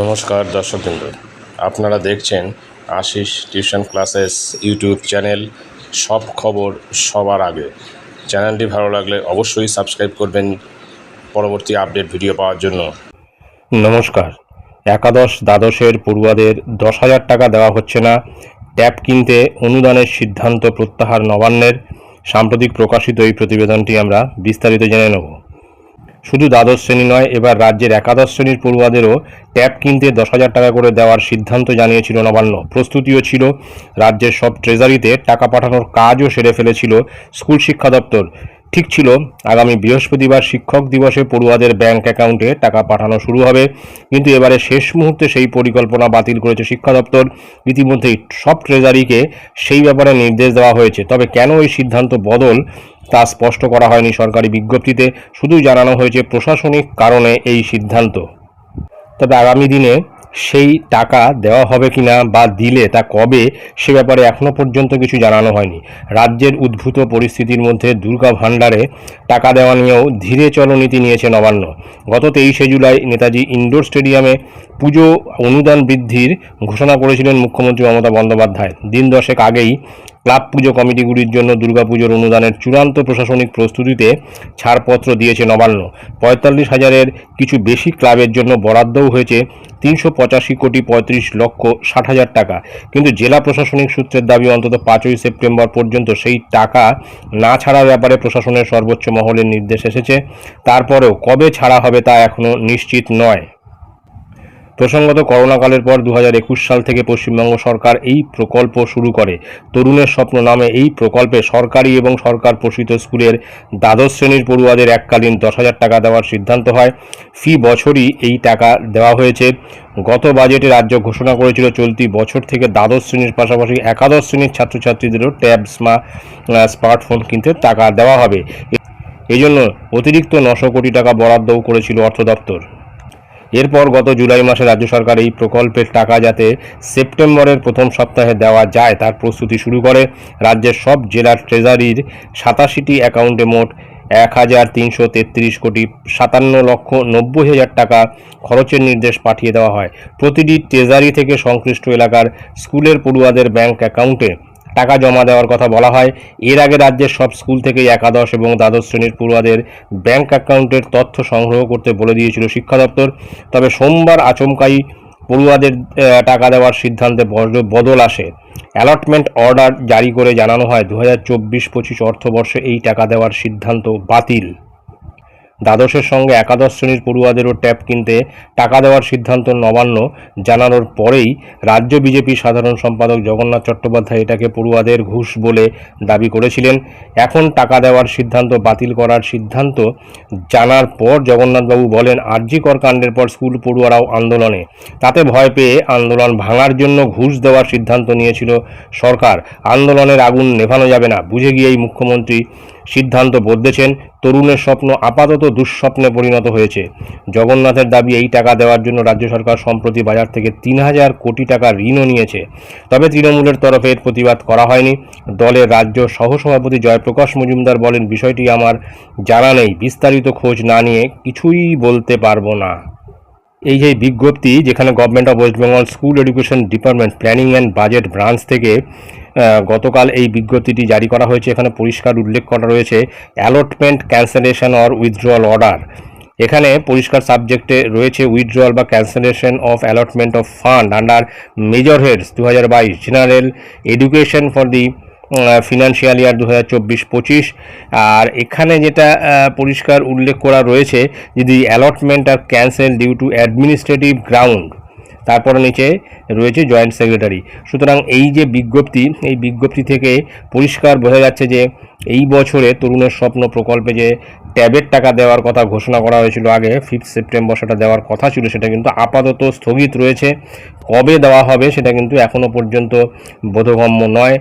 নমস্কার দর্শকবৃন্দ। আপনারা দেখছেন Ashis tuition classes YouTube channel. সব খবর সবার আগে। চ্যানেলটি ভালো লাগলে অবশ্যই সাবস্ক্রাইব করবেন পরবর্তী আপডেট ভিডিও পাওয়ার জন্য। নমস্কার। একাদশ দ্বাদশের পড়ুয়াদের দশ হাজার টাকা দেওয়া হচ্ছে না। ট্যাব কিনতে অনুদানের সিদ্ধান্ত প্রত্যাহার নবান্নের। সাম্প্রতিক প্রকাশিত এই প্রতিবেদনটি আমরা বিস্তারিত জেনে নেব। শুধু দ্বাদশ শ্রেণি নয়, এবার রাজ্যের একাদশ শ্রেণির পড়ুয়াদেরও ট্যাব কিনতে দশ হাজার টাকা করে দেওয়ার সিদ্ধান্ত জানিয়েছিল নবান্ন। প্রস্তুতিও ছিল, রাজ্যের সব ট্রেজারিতে টাকা পাঠানোর কাজও সেরে ফেলেছিল স্কুল শিক্ষা দপ্তর। ঠিক ছিল, আগামী বৃহস্পতিবার শিক্ষক দিবসে পড়ুয়াদের ব্যাংক অ্যাকাউন্টে টাকা পাঠানো শুরু হবে। কিন্তু এবারে শেষ মুহূর্তে সেই পরিকল্পনা বাতিল করেছে শিক্ষা দপ্তর। ইতিমধ্যেই সব ট্রেজারিকে সেই ব্যাপারে নির্দেশ দেওয়া হয়েছে। তবে কেন এই সিদ্ধান্ত বদল, তা স্পষ্ট করা হয়নি সরকারি বিজ্ঞপ্তিতে। শুধু জানানো হয়েছে প্রশাসনিক কারণে এই সিদ্ধান্ত। তবে আগামী দিনে সেই টাকা দেওয়া হবে কিনা বা দিলে তা কবে, সে ব্যাপারে এখনও পর্যন্ত কিছু জানানো হয়নি। রাজ্যের উদ্ভূত পরিস্থিতির মধ্যে দুর্গা ভাণ্ডারে টাকা দেওয়া নিয়েও ধীরে চলনীতি নিয়েছে নবান্ন। গত তেইশে জুলাই নেতাজি ইনডোর স্টেডিয়ামে পুজো অনুদান বৃদ্ধির ঘোষণা করেছিলেন মুখ্যমন্ত্রী মমতা বন্দ্যোপাধ্যায়। দিন দশেক আগেই ক্লাব পুজো কমিটিগুলির জন্য দুর্গাপুজোর অনুদানের চূড়ান্ত প্রশাসনিক প্রস্তুতিতে ছাড়পত্র দিয়েছে নবান্ন। পঁয়তাল্লিশ হাজারের কিছু বেশি ক্লাবের জন্য বরাদ্দও হয়েছে তিনশো পঁচাশি কোটি পঁয়ত্রিশ লক্ষ ষাট হাজার টাকা। কিন্তু জেলা প্রশাসনিক সূত্রের দাবি, অন্তত পাঁচই সেপ্টেম্বর পর্যন্ত সেই টাকা না ছাড়ার ব্যাপারে প্রশাসনের সর্বোচ্চ মহলের নির্দেশ এসেছে। তারপরেও কবে ছাড়া হবে তা এখনও নিশ্চিত নয়। প্রসঙ্গত, করোনাকালের পর দু হাজার একুশ সাল থেকে পশ্চিমবঙ্গ সরকার এই প্রকল্প শুরু করে। তরুণের স্বপ্ন নামে এই প্রকল্পে সরকারি এবং সরকার পোষিত স্কুলের দ্বাদশ শ্রেণির পড়ুয়াদের এককালীন দশ হাজার টাকা দেওয়ার সিদ্ধান্ত হয়। ফি বছরই এই টাকা দেওয়া হয়েছে। গত বাজেটে রাজ্য ঘোষণা করেছিল, চলতি বছর থেকে দ্বাদশ শ্রেণির পাশাপাশি একাদশ শ্রেণির ছাত্রছাত্রীদেরও ট্যাব স্মা স্মার্টফোন কিনতে টাকা দেওয়া হবে। এজন্য অতিরিক্ত নশো কোটি টাকা বরাদ্দও করেছিল অর্থ দপ্তর। এরপর গত জুলাই মাসে রাজ্য সরকার এই প্রকল্পের টাকা যাতে সেপ্টেম্বরের প্রথম সপ্তাহে দেওয়া যায় তার প্রস্তুতি শুরু করে। রাজ্যের সব জেলার ট্রেজারির সাতাশিটি অ্যাকাউন্টে মোট এক হাজার তিনশো তেত্রিশ কোটি সাতান্ন লক্ষ নব্বই হাজার টাকা খরচের নির্দেশ পাঠিয়ে দেওয়া হয়। প্রতিটি ট্রেজারি থেকে সংশ্লিষ্ট এলাকার স্কুলের পড়ুয়াদের ব্যাংক অ্যাকাউন্টে টাকা জমা দেওয়ার কথা বলা হয়। এর আগে রাজ্যের সব স্কুল থেকেই একাদশ এবং দ্বাদশ শ্রেণির পড়ুয়াদের ব্যাংক অ্যাকাউন্টের তথ্য সংগ্রহ করতে বলে দিয়েছিল শিক্ষা দপ্তর। তবে সোমবার আচমকাই পড়ুয়াদের টাকা দেওয়ার সিদ্ধান্তে বদল আসে। অ্যালটমেন্ট অর্ডার জারি করে জানানো হয়। দু হাজার চব্বিশ পঁচিশ অর্থবর্ষে এই টাকা দেওয়ার সিদ্ধান্ত বাতিল। দ্বাদশের সঙ্গে একাদশ শ্রেণির পড়ুয়াদেরও ট্যাব কিনতে টাকা দেওয়ার সিদ্ধান্ত নবান্ন জানানোর পরেই রাজ্য বিজেপি সাধারণ সম্পাদক জগন্নাথ চট্টোপাধ্যায় এটাকে পড়ুয়াদের ঘুষ বলে দাবি করেছিলেন। এখন টাকা দেওয়ার সিদ্ধান্ত বাতিল করার সিদ্ধান্ত জানার পর জগন্নাথবাবু বলেন আরজিকর কাণ্ডের পর স্কুল পড়ুয়ারাও আন্দোলনে। তাতে ভয় পেয়ে আন্দোলন ভাঙার জন্য ঘুষ দেওয়ার সিদ্ধান্ত নিয়েছিল সরকার। আন্দোলনের আগুন নেভানো যাবে না, বুঝে গিয়েই মুখ্যমন্ত্রী সিদ্ধান্ত বদলেছেন। তরুণের স্বপ্ন আপাতত দুঃস্বপ্নে পরিণত হয়েছে। জগন্নাথের দাবি এই টাকা দেওয়ার জন্য রাজ্য সরকার সম্প্রতি বাজার থেকে তিন হাজার কোটি টাকা ঋণও নিয়েছে। তবে তৃণমূলের তরফে এর প্রতিবাদ করা হয়নি। দলের রাজ্য সহসভাপতি জয়প্রকাশ মজুমদার বলেন, বিষয়টি আমার জানা নেই। বিস্তারিত খোঁজ না নিয়ে কিছুই বলতে পারব না। এই যে বিজ্ঞপ্তি, যেখানে government of West Bengal school education department planning and budget branch থেকে গতকাল এই বিজ্ঞপ্তিটি জারি করা হয়েছে। এখানে পরিষ্কার উল্লেখ করা রয়েছে allotment cancellation or withdrawal order এখানে পরিষ্কার সাবজেক্টে রয়েছে উইথড্রয়াল বা cancellation of allotment of fund under major heads দু হাজার বাইশ general education for the financial year দু হাজার চব্বিশ পঁচিশ আর এখানে যেটা পরিষ্কার উল্লেখ করা রয়েছে, যদি allotment R cancel due to administrative ground তারপরে নিচে রয়েছে জয়েন্ট সেক্রেটারি। সুতরাং এই যে বিজ্ঞপ্তি, এই বিজ্ঞপ্তি থেকে পরিষ্কার বোঝা যাচ্ছে যে এই বছরে তরুণের স্বপ্ন প্রকল্পে যে ট্যাবের টাকা দেওয়ার কথা ঘোষণা করা হয়েছিল আগে ফিফথ সেপ্টেম্বর সেটা দেওয়ার কথা ছিল, সেটা কিন্তু আপাতত স্থগিত রয়েছে। কবে দেওয়া হবে সেটা কিন্তু এখনও পর্যন্ত বোধগম্য নয়।